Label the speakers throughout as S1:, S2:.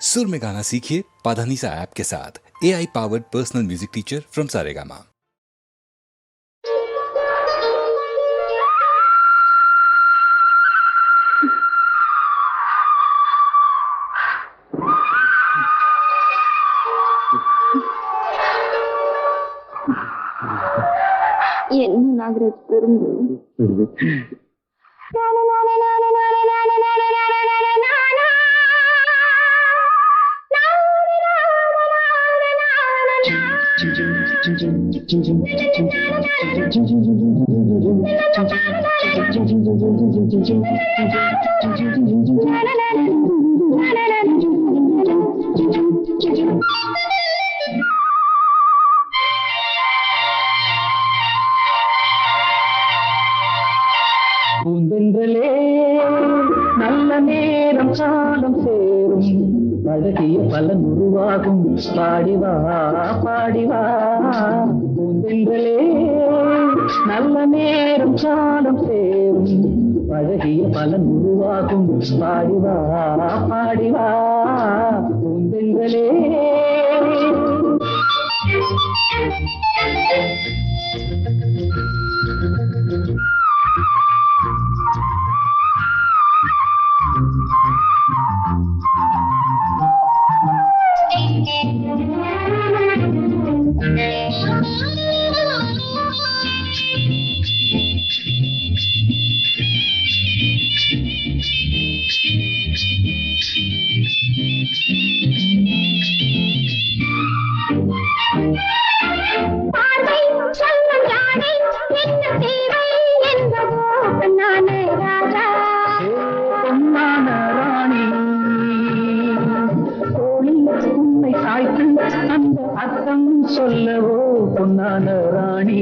S1: सुर में गाना सीखिए पाधानीसा ऐप के साथ A I powered personal music teacher from Saregama
S2: என்ன நாகராஜ் பெருந்து
S3: பூந்தென்றலே நல்ல நேரம் காலம் சேரும் அழகிய பலன் உருவாகும். பாடிவா பாடிவா. பூந்தென்றலே நல்ல நேரம் காலம் சேரும். அழகிய பலன் உருவாகும். பாடிவா பாடிவா. பூந்தென்றலே Thank you. Bye. சொல்லவோ பொன்னான ராணி.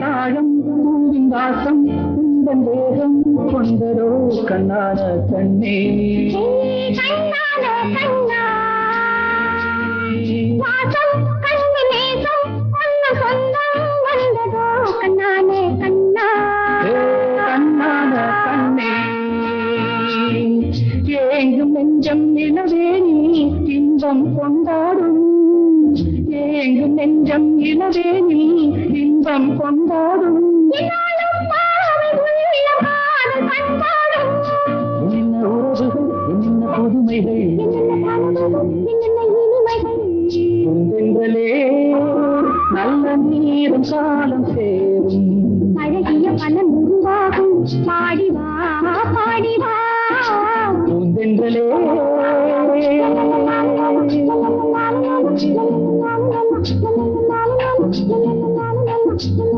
S3: தாழம் பூவின் வாசம் உந்தன் வேகம் கொண்டதோ கண்ணான கண்ணே
S2: கண்ணான கண்ணா
S3: ஏங்கும் நெஞ்சம் நிலவே நீ இன்பம் கொண்டாடும். ஏங்கும் நெஞ்சம் இளவே நீ இன்பம் கொண்டாடும்.
S2: என்னாலும் பாவை உள்ள காதல் பண்பாடும்.
S3: என்ன உறவுகள் என்ன புதுமைகள்.
S2: என்னென்ன என்னென்ன இனிமைகள்.
S3: பூந்தென்றலே நல்ல நீரும் காலம் சேரும்.
S2: அழகிய பலன் உருவாகும். பாடி வா
S3: నువ్వెండ్రలే
S2: Thank you.